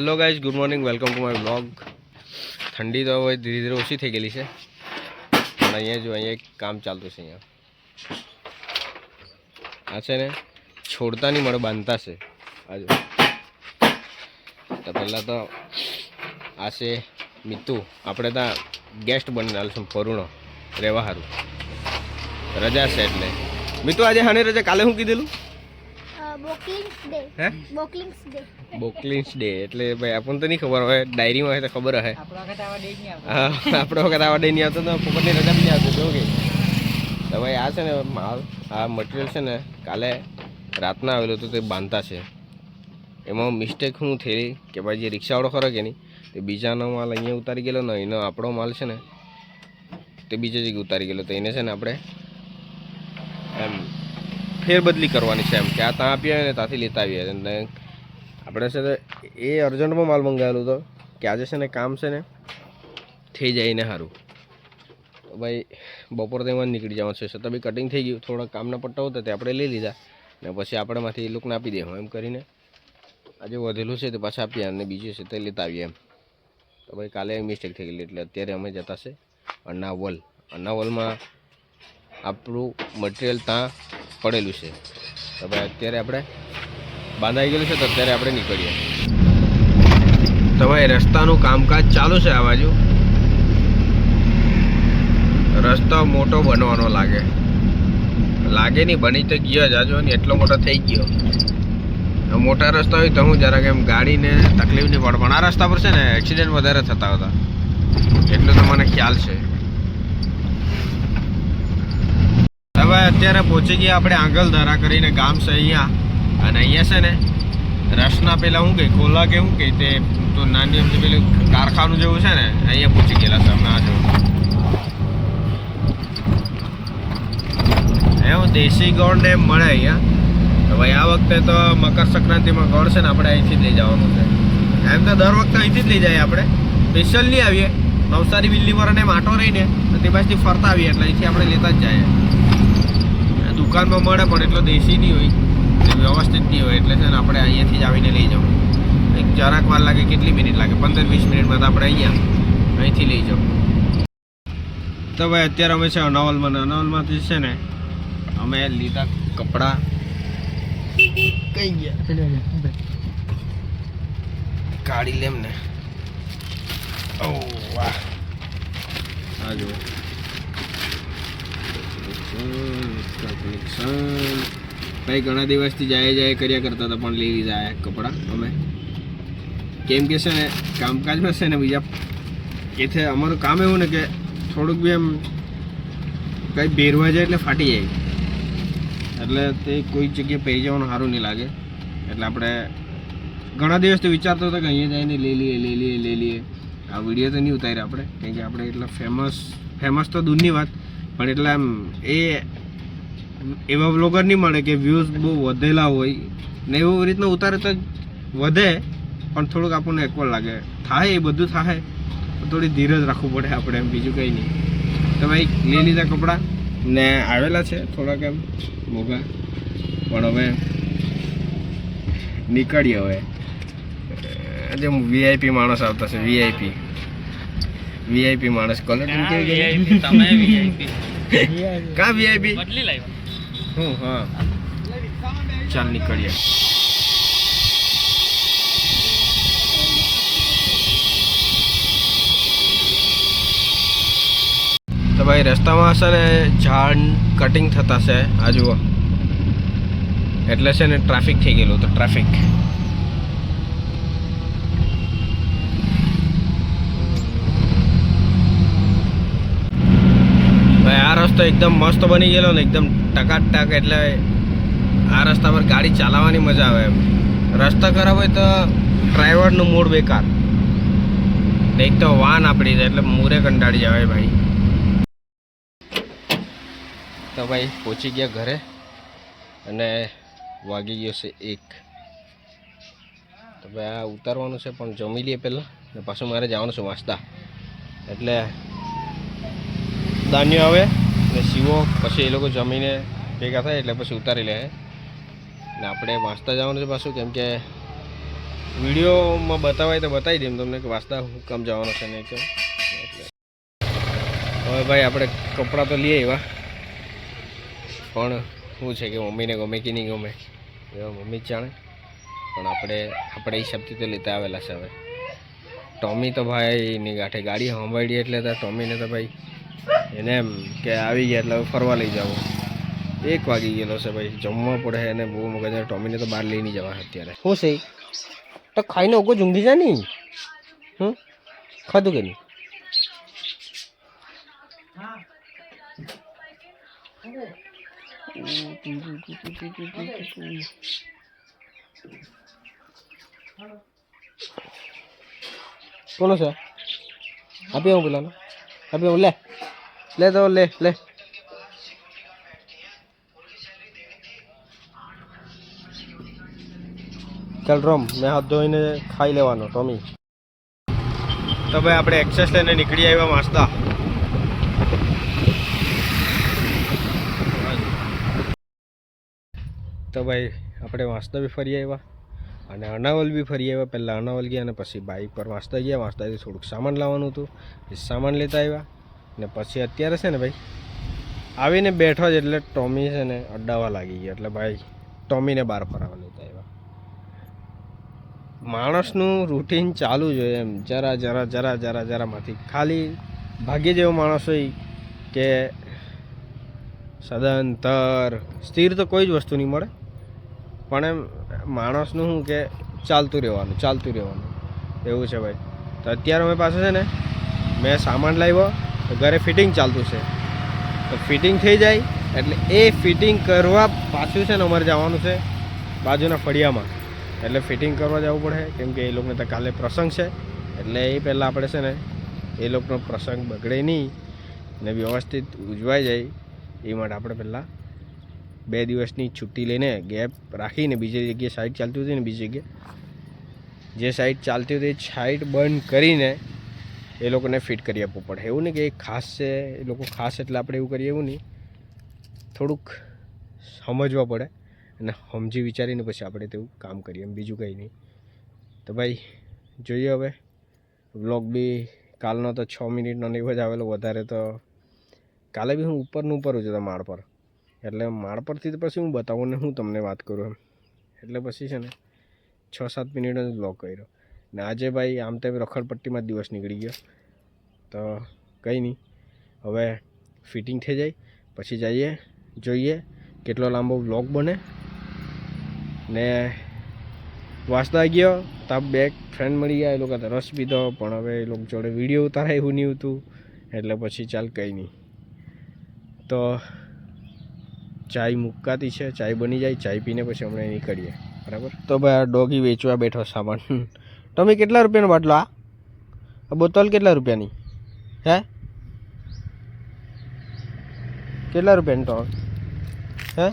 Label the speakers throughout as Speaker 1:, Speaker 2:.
Speaker 1: Hello guys good morning welcome to my blog ઠંડી તો હવે ધીરે ધીરે ઓછી થઈ ગયેલી છે. પણ અહીંયા જો, અહીંયા એક કામ ચાલતું છે અહીંયા. આ છે ને છોડતા નહીં મળે બાંધતા છે. આજુ તો પહેલાં તો આ છે મિતુ. આપણે ત્યાં ગેસ્ટ બનીને આલું પરુણો. રહેવા સારું રજા છે એટલે. મિતુ, આજે હાને રજા. કાલે હું કીધેલું?
Speaker 2: બોકલિંગ્સ ડે
Speaker 1: હે?
Speaker 2: બોકલિંગ્સ ડે
Speaker 1: ડે એટલે ભાઈ આપણને તો નહીં ખબર હોય ડાયરીમાં હોય તો ખબર હશે
Speaker 3: આપણો વખત આવા ડે નહીં આવતો.
Speaker 1: હા આપણો વખત આવા ડે નહીં આવતો તો પોપટની રજા બી નહીં આવતી તો કે તો ભાઈ આ છે ને માલ આ મટીરિયલ છે ને કાલે રાતના આવેલું હતું તે બાંધતા છે. એમાં મિસ્ટેક શું થયેલી કે ભાઈ જે રિક્ષાવાળો ખરો કે નહીં તે બીજાનો માલ અહીંયા ઉતારી ગયેલો ને એનો આપણો માલ છે ને તે બીજે જગ્યાએ ઉતારી ગયેલો. તો એને છે ને આપણે એમ ફેરબદલી કરવાની છે એમ કે આ ત્યાં આપીએ ને ત્યાંથી લેતા આવીએ. અને આપણે છે ને, એ અર્જન્ટમાં માલ મંગાવેલું હતો કે આજે છે ને કામ છે ને થઈ જાય ને સારું. તો ભાઈ, બપોર તેમાં નીકળી જવાનું છે. છતાં બી કટિંગ થઈ ગયું. થોડા કામના પટ્ટા હતા તે આપણે લઈ લીધા. ને પછી આપણામાંથી એ લોકોને આપી દેવું એમ કરીને આજે વધેલું છે તે પાછા આપીએ અને બીજું છે તે લેતા આવીએ એમ. તો ભાઈ, કાલે મિસ્ટેક થઈ ગયેલી એટલે અત્યારે અમે જતા છે અન્નાવલ અન્નાવલમાં આપણું મટીરિયલ ત્યાં પડેલું છે. તો અત્યારે આપણે બાંધાઈ ગયેલું છે તો અત્યારે આપણે નીકળીએ. તો ભાઈ રસ્તાનું કામકાજ ચાલુ છે આ બાજુ. રસ્તો મોટો બનવાનો લાગે. લાગે નહીં, બની તો ગયો જ આજો ને એટલો મોટો થઈ ગયો. મોટા રસ્તા હોય તો હું જરાક એમ ગાડીને તકલીફ નહીં પડે પણ આ રસ્તા પર છે ને એક્સિડન્ટ વધારે થતા હતા. એટલો તો ખ્યાલ છે. હવે અત્યારે પહોંચી ગયા આપણે આંગલધારા કરીને ગામ છે અહીંયા. અને અહીંયા છે ને, રસના પેલા શું કે, ખોલા કે શું કે, તે તો નાની અમથી પેલું કારખાનું જેવું છે ને, અહીંયા પહોંચી ગયેલા છે અમે આ જો એવું દેશી ગોળ ને મળે અહીંયા. ભાઈ, આ વખતે તો મકર સંક્રાંતિમાં ગોળ છે ને, આપણે અહીંથી જ લઈ જવાનું છે. એમ તો દર વખતે અહીંથી જ લઈ જાય આપણે. સ્પેશિયલ નહીં આવીએ. નવસારી વિલ્લી અને માટો રહીને, તો પાછી ફરતા આવીએ, એટલે અહીંથી આપણે લેતા જ જઈએ. દુકાનમાં મળે, પણ એટલો દેશી નહીં હોય. વ્યવસ્થિત નહીં હોય, એટલે છે ને આપણે અહીંયાથી જ આવીને લઈ જવું એક જરાક વાર લાગે, કેટલી મિનિટ લાગે? પંદર વીસ મિનિટમાં તો આપણે અહીંયા અહીંથી લઈ જવું તો ભાઈ, અત્યારે અમે છે અનાવલમાં અનાવલમાંથી છે ને, અમે લીધા કપડાં. કઈ ગયા કાઢી લેમ ને. ઓ, વાહ. આ જુઓ. ભાઈ, ઘણા દિવસથી જાય જાય કર્યા કરતા હતા, પણ લઈ જાય કપડાં, અમે. કેમ કે છે ને, કામકાજમાં છે ને બીજા છે અમારું કામ એવું ને કે થોડુંક બી એમ કંઈ બેરવા જાય એટલે ફાટી જાય. એટલે તે કોઈ જગ્યાએ પહેરી જવાનું સારું નહીં લાગે. એટલે આપણે ઘણા દિવસથી વિચારતો હતો કે અહીંયા જઈને લઈ લઈએ લઈ લઈએ લઈ લઈએ. આ વીડિયો તો નહીં ઉતાર્યા આપણે, કેમ કે આપણે એટલા ફેમસ ફેમસ તો દૂરની વાત. પણ એટલે એમ એ એવા બ્લોગર નહીં મળે કે વ્યૂઝ બહુ વધેલા હોય ને એવું રીતના ઉતારે તો વધે પણ થોડુંક આપણને એકવાર લાગે. થાય એ બધું થાય થોડી ધીરજ રાખવું પડે આપણે એમ બીજું કંઈ નહીં. તો ભાઈ લઈ લીધા કપડાં ને આવેલા છે થોડાક એમ મોઘા. પણ હવે નીકળીએ હવે. આજે વીઆઈપી માણસ આવતા છે વીઆઈપી વીઆઈપી માણસ. કોલેજ
Speaker 3: તમે VIP.
Speaker 1: કા વીઆઈપી
Speaker 3: બદલી લાવ્યા.
Speaker 1: હું હા. ચાલ નીકળીએ. તો ભાઈ રસ્તામાં છે ને ઝાડ કટિંગ થતા છે. આ જુઓ. એટલે છે ને ટ્રાફિક થઈ ગયેલું તો ટ્રાફિક ભાઈ, આ રસ્તો એકદમ મસ્ત બની ગયેલો ને, એકદમ ટકાટક એટલે આ રસ્તા પર ગાડી ચલાવવાની મજા આવે એમ. રસ્તા ખરાબ હોય તો ડ્રાઈવરનું મૂડ બેકાર. એક તો વાન આપણી છે, એટલે મૂરે કંટાળી જવાય ભાઈ. તો ભાઈ પહોંચી ગયા ઘરે અને વાગી ગયો છે એક. તો ભાઈ, આ ઉતારવાનું છે, પણ જમી લઈએ પહેલાં. ને પાછું મારે જવાનું છે વાંચતા. એટલે ધાન્યો આવે ને સીવો પછી એ લોકો જમીને ભેગા થાય એટલે પછી ઉતારી લે. ને આપણે વાંચતા જવાનું છે પાછું, કેમ કે વિડીયોમાં બતાવાય તો બતાવી દઉં તમને કે વાંચતા હું કામ જવાનો છે નહીં કેમ. હવે ભાઈ આપણે કપડાં તો લઈએ એવા પણ શું છે કે મમ્મીને ગમે કે નહીં ગમે એવા મમ્મી જ જાણે. પણ આપણે આપણે હિસાબથી તો લેતા આવેલા છે હવે. ટોમી તો ભાઈ ની ગાંઠે ગાડી સંભાળી એટલે ત્યાં ટોમીને તો ભાઈ એને એમ કે આવી ગયા એટલે હવે ફરવા લઈ જાઓ. એક વાગી ગયેલો છે ભાઈ. જમવા પડે એને બહુ મગજ ટોમીને તો બહાર લઈ નહીં જવા અત્યારે. શું છે? તો ખાઈને ઓગો ઊંઘી જા નહીં. હમ? ખાધું કે નહીં? કોનો છે? આપી આવું પેલાનો. આપી આવું. લે. લે તો લે લે. ચાલ રોમ, મેં હાથ ધોઈને ખાઈ લેવાનો ટોમી તો ભાઈ આપણે એક્સેસ લઈને નીકળી આવ્યા માસ્તા. તો ભાઈ, આપણે વાંસદા બી ફરી આવ્યા અને અનાવલ બી ફરી આવ્યા. પહેલાં અનાવલ ગયા અને પછી બાઇક પર વાંચતા ગયા. વાંચતાથી થોડુંક સામાન લાવવાનું હતું. એ સામાન લેતા આવ્યા. ને પછી અત્યારે છે ને ભાઈ, આવીને બેઠો જ એટલે ટોમી છે ને અડ્ડાવા લાગી ગયા. એટલે ભાઈ, ટોમીને બહાર ફરાવા લેતા આવ્યા માણસનું રૂટીન ચાલુ જ હોય એમ. જરા જરા જરા જરા, જરામાંથી. ખાલી ભાગ્ય જેવો માણસ હોય કે સદંતર સ્થિર તો કોઈ જ વસ્તુ નહીં મળે. પણ એમ માણસનું શું કે ચાલતું રહેવાનું ચાલતું રહેવાનું. એવું છે ભાઈ. તો અત્યારે અમે પાસે છે ને, મેં સામાન લાવ્યો. તો ઘરે ફિટિંગ ચાલતું છે. તો ફિટિંગ થઈ જાય, એટલે એ ફિટિંગ કરવા પાછું છે ને અમારે જવાનું છે બાજુના ફળિયામાં. એટલે ફિટિંગ કરવા જવું પડે, કેમ કે એ લોકોને તો કાલે પ્રસંગ છે. એટલે એ પહેલાં આપણે છે ને, એ લોકોનો પ્રસંગ બગડે નહીં ને વ્યવસ્થિત ઉજવાઈ જાય. એ માટે આપણે પહેલાં બે દિવસની છુટ્ટી લઈને ગેપ રાખીને બીજી જગ્યાએ સાઈડ ચાલતી હતી ને બીજી જગ્યાએ. જે સાઈડ ચાલતી હતી સાઈડ બંધ કરીને એ લોકોને ફિટ કરી આપવું પડે. એવું નહીં કે ખાસ છે, એ લોકો ખાસ એટલે આપણે એવું કરીએ એવું નહીં. થોડુંક સમજવા પડે અને સમજી વિચારીને પછી આપણે તેવું કામ કરીએ એમ. બીજું કંઈ નહીં. તો ભાઈ, જોઈએ હવે. વ્લોગ બી કાલનો તો છ મિનિટનો નહીં જ આવેલો. વધારે તો કાલે બી હું ઉપરનું ઉપર છું હતો માળ પર. એટલે માળ પરથી તો પછી હું બતાવું ને હું તમને વાત કરું એમ. એટલે પછી છે ને, છ સાત મિનિટનો જ બ્લોગ કર્યો. ને આજે ભાઈ આમ તેમ રખડપટ્ટીમાં જ દિવસ નીકળી ગયો. તો કંઈ નહીં, હવે ફિટિંગ થઈ જાય, પછી જઈએ, જોઈએ કેટલો લાંબો બ્લોગ બને. ને વાંચતા ગયો તાપ બે ફ્રેન્ડ મળી ગયા, એ લોકો રસ પીધો, પણ હવે એ લોકો જોડે વીડિયો ઉતારા એવું નહીં હતું, એટલે પછી ચાલ કંઈ નહીં. તો ચાય મુકાતી છે, ચાય બની જાય, ચાય પીને પછી હમણાં નીકળીએ. બરાબર? તો ભાઈ આ ડોગી વેચવા બેઠો સામાન. તમે કેટલા રૂપિયાનો બાટલો આ? બોતલ કેટલા રૂપિયાની? હે? કેટલા રૂપિયાનો તો? હે?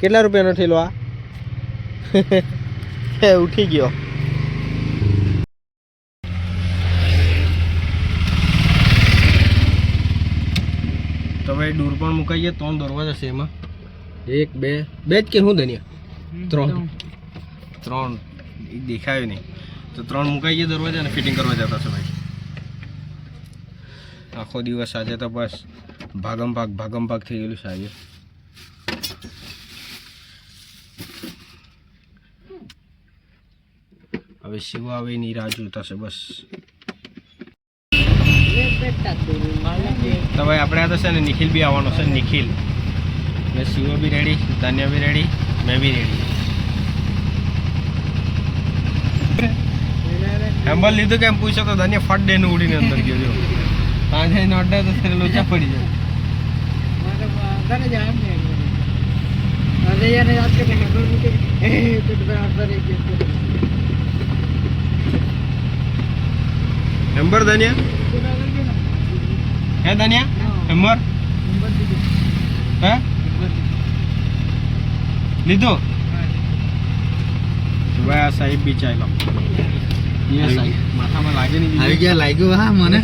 Speaker 1: કેટલા રૂપિયાનો થેલો આ? હે ઉઠી ગયો. તો ભાઈ દૂર પણ મુકાઈ ગયા ત્રણ દરવાજા છે એમાં. એક બે બે જ કે હું દનિયા ત્રણ. ત્રણ. એક દેખાયું નહીં. તો ત્રણ મુકાઈ ગયા દરવાજા અને ફિટિંગ કરવા જતા છો ભાઈ. આખો દિવસ આજે તો બસ ભાગમ ભાગ ભાગમ ભાગ થઈ ગયેલું સાહેબ હવે શિવ આવે એની રાહ જોતા છે બસ. તો ભાઈ આપણે આ તો છે ને નિખિલ બી આવવાનો છે, નિખિલ. ને Shivo be ready Tanya be ready મેં બી રેડી હેમ્બલ લીધું કેમ? પૂછો તો ધન્ય ફટ દે ઉડીને અંદર ગયો જો. ત્યાં જઈને અડે તો ત્યારે લોચા પડી જાય. હેમ્બર ધન્યા? હે ધન્યા? હેમ્બર હે? લીધો. ભાઈ આ સાહેબ બી ચાલો એ સાહેબ માથામાં લાગે નહીં.
Speaker 4: આવી ગયા લાગ્યું હા મને.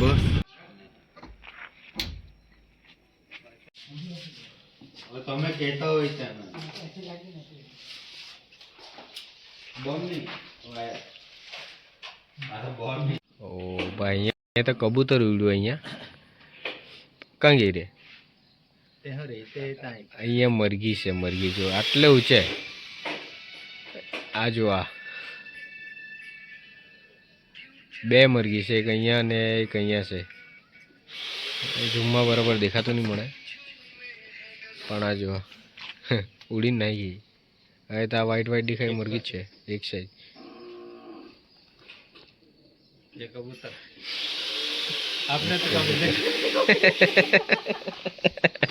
Speaker 4: બસ. કહેતા હોય ત્યાં.
Speaker 1: ઓ ભાઈ અહીંયા તો કબૂતર ઉડ્યું અહીંયા. કાં ગઈ રે? અહીંયા મરઘી છે મરઘી જો આટલે ઊંચે આ જો આ. બે મરઘી છે એક અહીંયા ને એક અહીંયા છે. ઝૂમમાં બરાબર દેખાતું નહીં મળે. પણ આ જો ઉડીને નાહી ગઈ હવે તો આ વ્હાઈટ વ્હાઈટ દેખાય મરઘી જ છે એક સાઈડ
Speaker 4: કબૂતર. આપણે તો